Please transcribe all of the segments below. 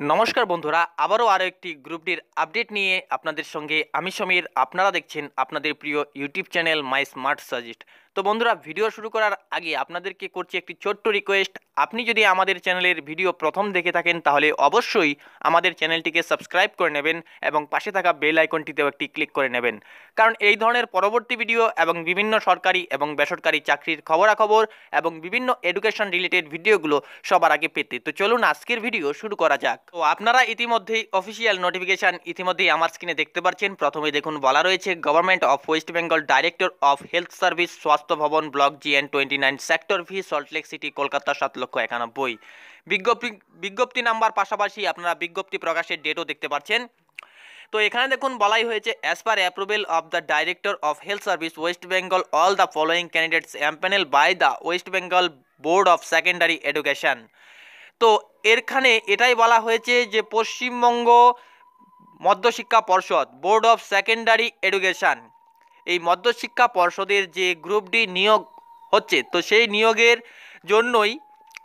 নমস্কার বন্ধুরা, আবারও আরও একটি গ্রুপ ডির আপডেট নিয়ে আপনাদের সঙ্গে আমি সমীর। আপনারা দেখছেন আপনাদের প্রিয় YouTube channel my smart suggest তো বন্ধুরা, ভিডিও শুরু করার আগে আপনাদেরকে করছি একটি ছোট্ট রিকোয়েস্ট আপনি যদি আমাদের চ্যানেলের ভিডিও প্রথম দেখে থাকেন, তাহলে অবশ্যই আমাদের চ্যানেলটিকে সাবস্ক্রাইব করে নেবেন এবং পাশে থাকা বেল আইকনটিতেও একটি ক্লিক করে নেবেন। কারণ এই ধরনের পরবর্তী ভিডিও এবং বিভিন্ন সরকারি এবং বেসরকারি চাকরির খবরাখবর এবং বিভিন্ন এডুকেশন রিলেটেড ভিডিওগুলো সবার আগে পেতে। তো চলুন আজকের ভিডিও শুরু করা যাক। তো আপনারা ইতিমধ্যেই অফিসিয়াল নোটিফিকেশান ইতিমধ্যেই আমার স্ক্রিনে দেখতে পাচ্ছেন প্রথমে দেখুন, বলা রয়েছে government of West Bengal director of health service ভবন block GN twenty nine, sector V Salt Lake city, Kolkata, সাত লক্ষ একানব্বই। বিজ্ঞপ্তি বিজ্ঞপ্তি নাম্বার পাশাপাশি আপনারা বিজ্ঞপ্তি প্রকাশের ডেটও দেখতে পাচ্ছেন। তো এখানে দেখুন, বলাই হয়েছে as per approval of the director of health service West Bengal all the following candidates empanel by the West Bengal board of secondary education তো এরখানে এটাই বলা হয়েছে যে, পশ্চিমবঙ্গ মধ্যশিক্ষা পর্ষদ বোর্ড অফ সেকেন্ডারি এডুকেশন এই মধ্যশিক্ষা পর্ষদের যে গ্রুপ ডি নিয়োগ হচ্ছে, তো সেই নিয়োগের জন্যই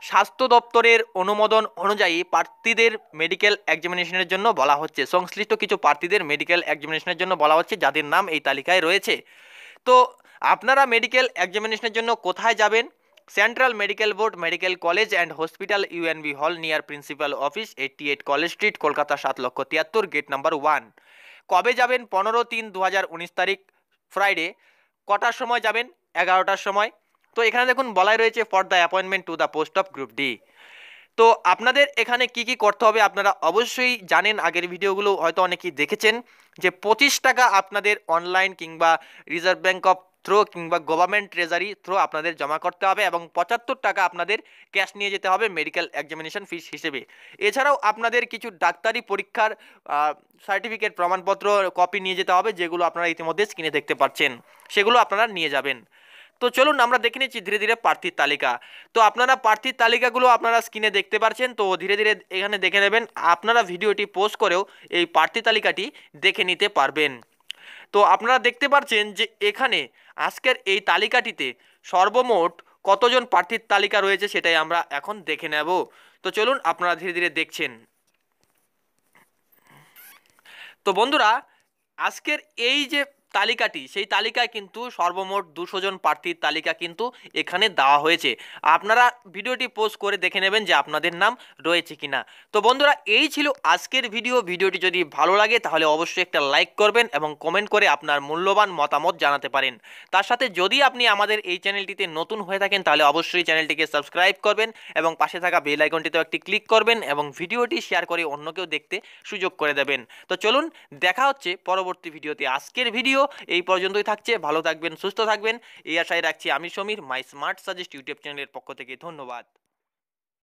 স্বাস্থ্য দপ্তরের অনুমোদন অনুযায়ী প্রার্থীদের মেডিকেল এক্সামিনেশনের জন্য বলা হচ্ছে। সংশ্লিষ্ট কিছু প্রার্থীদের মেডিকেল এক্সামিনেশনের জন্য বলা হচ্ছে, যাদের নাম এই তালিকায় রয়েছে। তো আপনারা মেডিকেল এক্সামিনেশনের জন্য কোথায় যাবেন? Central medical board medical college and hospital UNB hall near principal office eighty eight college street Kolkata সাত লক্ষ তিয়াত্তর গেট নাম্বার ওয়ান কবে যাবেন? পনেরো তিন দু তারিখ। ফ্রাইডে কটার সময় যাবেন? এগারোটার সময়। তো এখানে দেখুন, বলাই রয়েছে for the appointment to the post of group D তো আপনাদের এখানে কি কি করতে হবে আপনারা অবশ্যই জানেন, আগের ভিডিওগুলো হয়তো অনেকেই দেখেছেন, যে পঁচিশ টাকা আপনাদের অনলাইন কিংবা রিজার্ভ ব্যাঙ্ক অফ থ্রো কিংবা গভর্নমেন্ট ট্রেজারি থ্রো আপনাদের জমা করতে হবে এবং পঁচাত্তর টাকা আপনাদের ক্যাশ নিয়ে যেতে হবে মেডিকেল এক্সামিনেশন ফিস হিসেবে। এছাড়াও আপনাদের কিছু ডাক্তারি পরীক্ষার সার্টিফিকেট প্রমাণপত্র কপি নিয়ে যেতে হবে যেগুলো আপনারা ইতিমধ্যে স্ক্রিনে দেখতে পাচ্ছেন। সেগুলো আপনারা নিয়ে যাবেন। তো চলুন আমরা দেখে নিচ্ছি ধীরে ধীরে প্রার্থীর তালিকা। তো আপনারা প্রার্থীর তালিকাগুলো আপনারা স্ক্রিনে দেখতে পাচ্ছেন। তো ধীরে ধীরে এখানে দেখে নেবেন, আপনারা ভিডিওটি পোস্ট করেও এই প্রার্থী তালিকাটি দেখে নিতে পারবেন। তো আপনারা দেখতে পাচ্ছেন যে এখানে আজকের এই তালিকাটিতে সর্বমোট কতজন প্রার্থীর তালিকা রয়েছে সেটাই আমরা এখন দেখে নেব। তো চলুন আপনারা ধীরে ধীরে দেখছেন। তো বন্ধুরা, আজকের এই যে তালিকাটি, সেই তালিকায় কিন্তু সর্বমোট দুশো জন প্রার্থীর তালিকা কিন্তু এখানে দেওয়া হয়েছে। আপনারা ভিডিওটি পোস্ট করে দেখে নেবেন যে আপনাদের নাম রয়েছে কিনা। তো বন্ধুরা, এই ছিল আজকের ভিডিও ভিডিওটি যদি ভালো লাগে, তাহলে অবশ্যই একটা লাইক করবেন এবং কমেন্ট করে আপনার মূল্যবান মতামত জানাতে পারেন। তার সাথে যদি আপনি আমাদের এই চ্যানেলটিতে নতুন হয়ে থাকেন, তাহলে অবশ্যই চ্যানেলটিকে সাবস্ক্রাইব করবেন এবং পাশে থাকা বেল আইকনটিতেও একটি ক্লিক করবেন এবং ভিডিওটি শেয়ার করে অন্যকেও দেখতে সুযোগ করে দেবেন। তো চলুন, দেখা হচ্ছে পরবর্তী ভিডিওতে আজকের ভিডিও এই পর্যন্তই থাকছে। ভালো থাকবেন, সুস্থ থাকবেন। এই আশায় রাখছি আমি Samir. My smart suggest YouTube চ্যানেলের পক্ষ থেকে ধন্যবাদ।